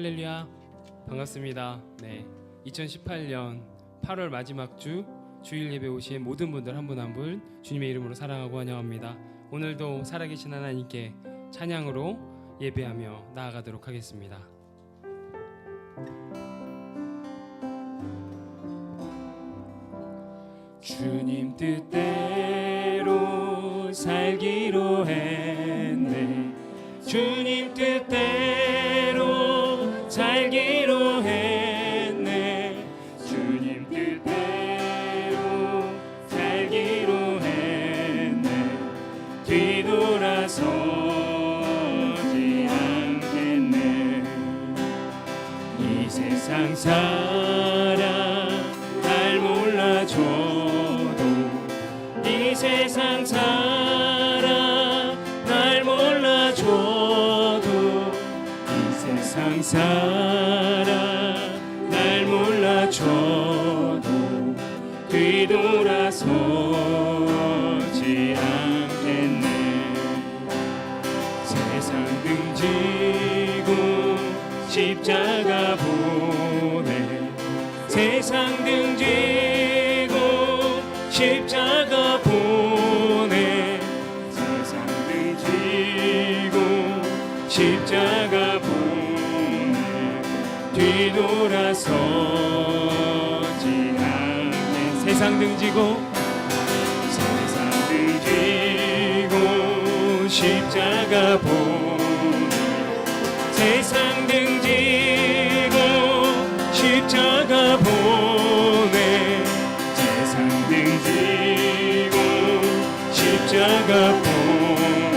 할렐루야 반갑습니다. 네, 2018년 8월 마지막 주 주일 예배 오신 모든 분들 한 분 한 분 주님의 이름으로 사랑하고 환영합니다. 오늘도 살아계신 하나님께 찬양으로 예배하며 나아가도록 하겠습니다. 주님 뜻대로 살기로 했네 주님 뜻대로 몰라줘도 뒤돌아서 세상 등지고 세상 등지고 십자가 보내 세상 등지고 십자가 보내 세상 등지고 십자가 보내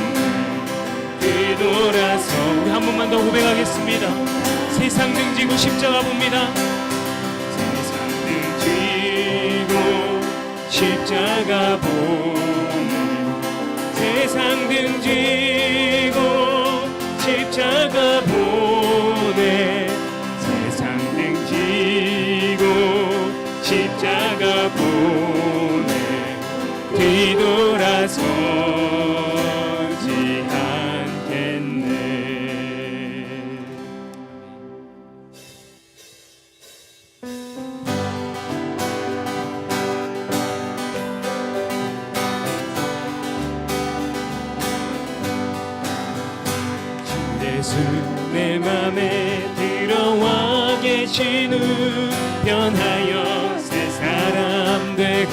뒤돌아서 우리 한 번만 더 고백하겠습니다. 세상 등지고 십자가 봅니다 십자가 보내 세상 등지 후 변하여 새 사람 되고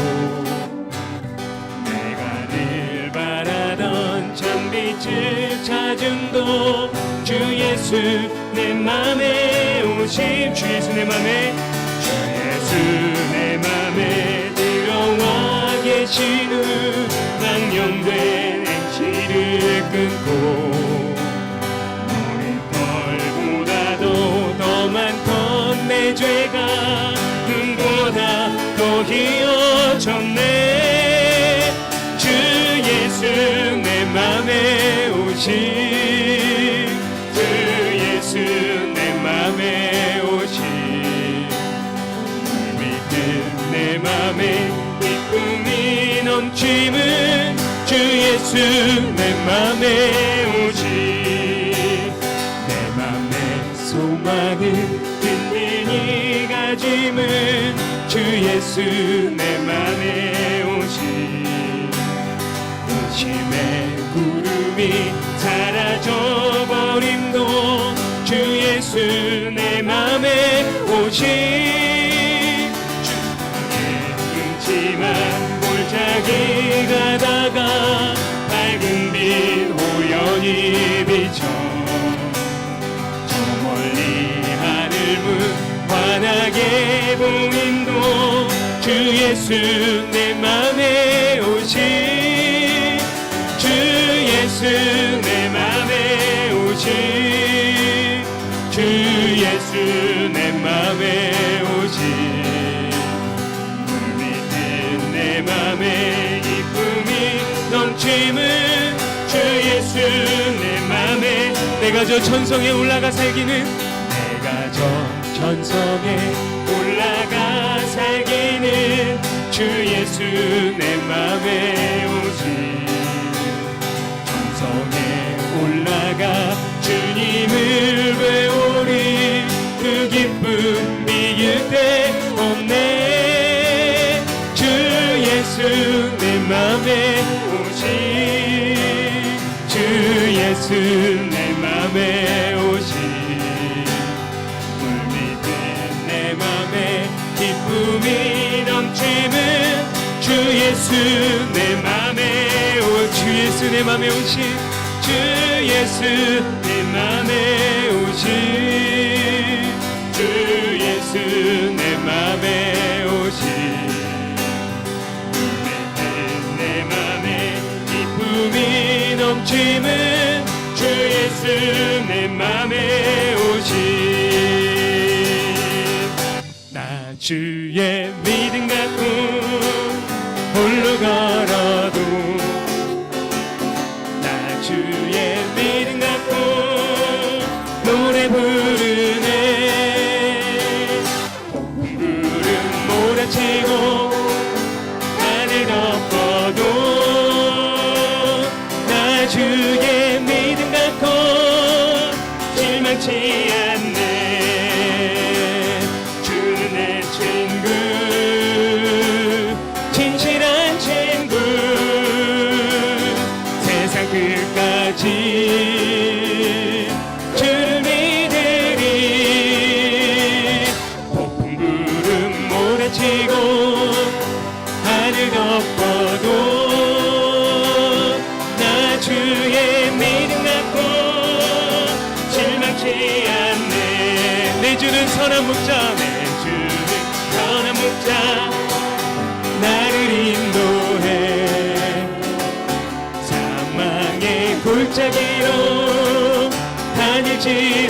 내가 늘 바라던 참빛을 찾음도 주 예수 내 맘에 오심 주 예수 내 맘에 주 예수 내 맘에 들어와 계신 후 망령된 행실을 끊고 내 죄가 눈보다 더 희어졌네. 주 예수 내 맘에 오신 주 예수 내 맘에 오신. 물 믿는 내 맘에 기쁨이 넘치는 주 예수 내 맘에 오신 가짐은 주 예수 내 맘에 오신 도심의 구름이 사라져 버림도 주 예수 내 맘에 오신 주의 음침한 골짜기 가다가 환하게 보임도 주 예수 내 맘에 오신 주 예수 내 맘에 오신 주 예수 내 맘에 오신. 물 밑은 내 맘에 기쁨이 넘치는 주 예수 내 맘에 내가 저 천성에 올라가 살기는 천성에 올라가 살기는 주 예수 내 맘에 오지 천성에 올라가 주님을 배우리. 그 기쁨 이길 때 없네. 주 예수 내 맘에 오지 주 예수 내 맘에 예수 내 맘에 오주 예수 내 맘에 오신 주 예수 내 맘에 오신 주 예수 내 맘에 오신. 내 맘에 기쁨이 넘치는 주 예수 내 맘에 오신. 나 주의 예 주의 믿음 갖고 실망치 선한 목자 내 주는 선한 목자. 나를 인도해. 사망의 골짜기로 다닐지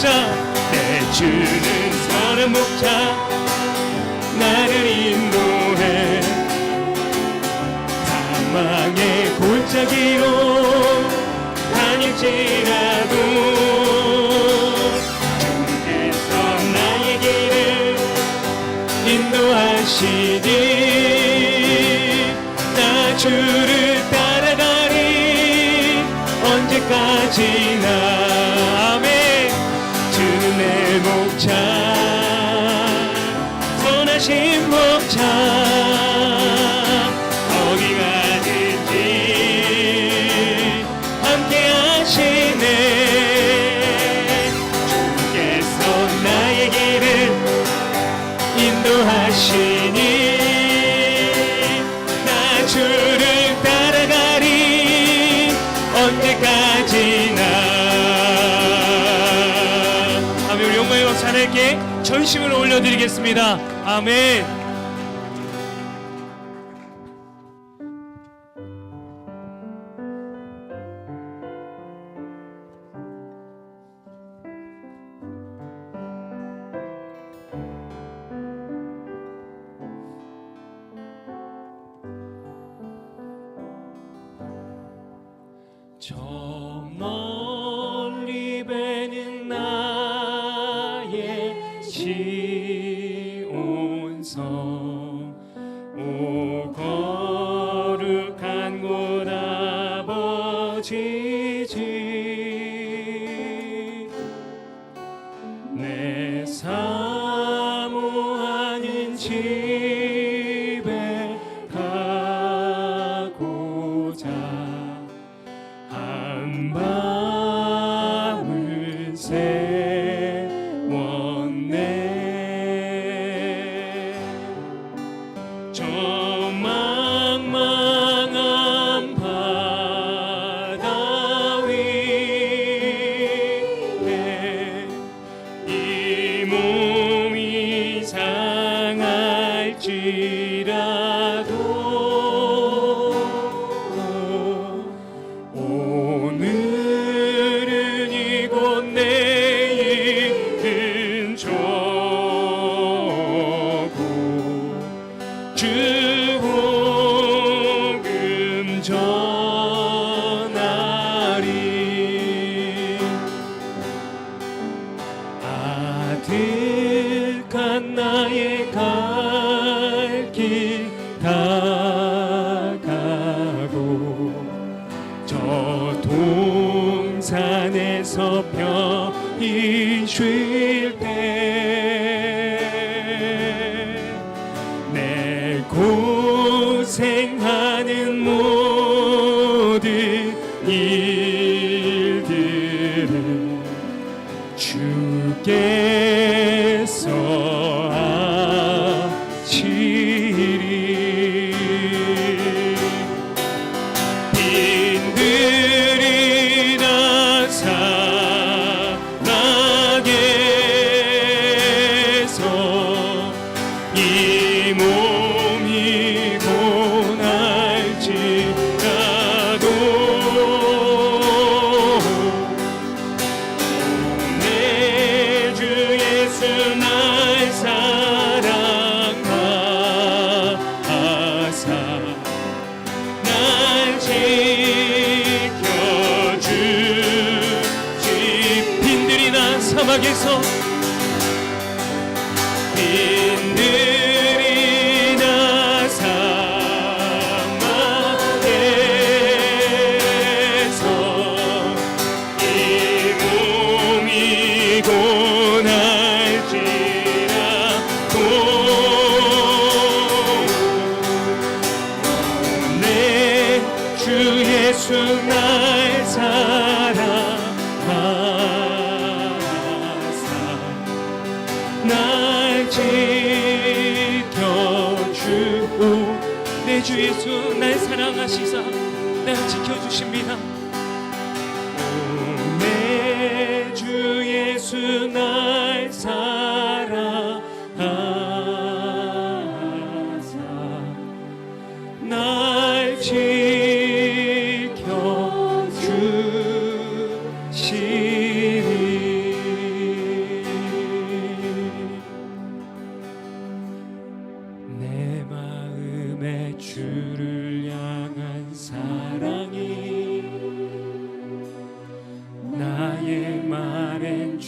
목자 내 주는 사람 목자 나를 인도해. 사망의 골짜기로 다닐지라 중심을 올려드리겠습니다. 아멘. 사모하는 지 adore. 저 동산에서 편히 쉬 here. 내 주 예수 날 사랑하시사 날 지켜주십니다. 오 내 주 예수 날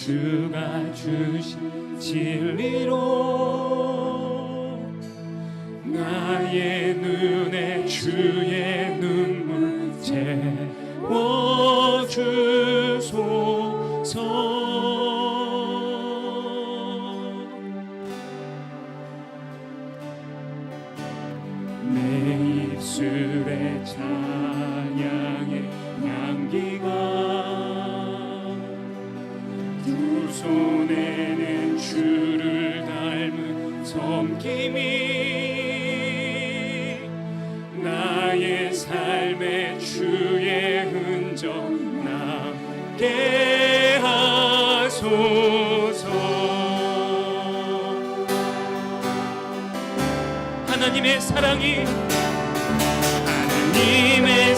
주가 주신 진리로 나의 눈에 주의 손에는 주를 닮은 섬김이 나의 삶에 주의 흔적 남게 하소서. 하나님의 사랑이 하나님의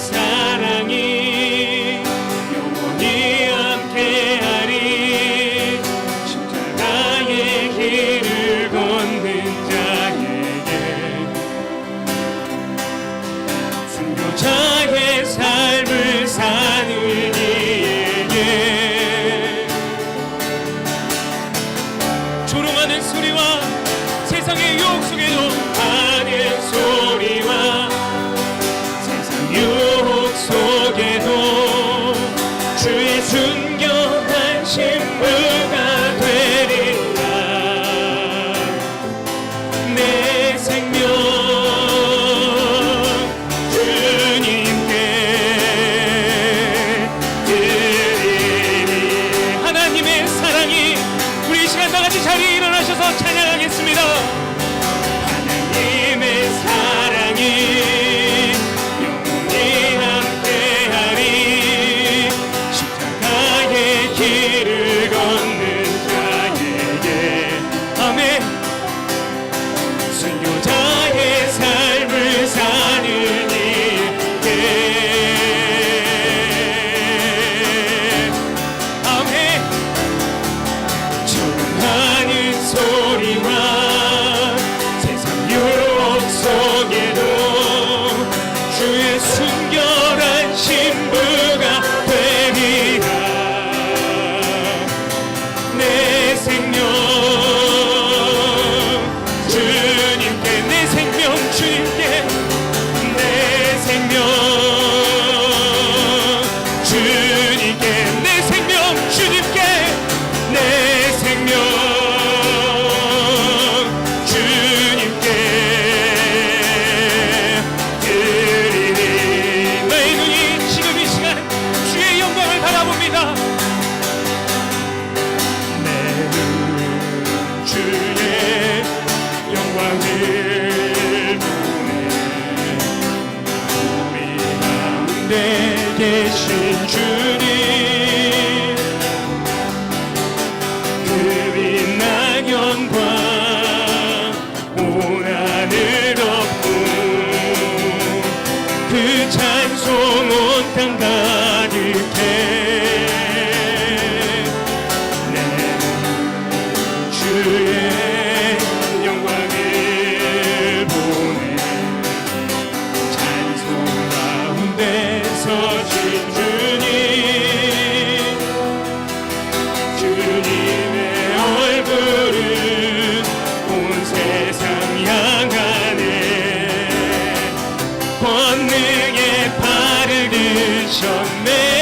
권능에 발을 드셨네.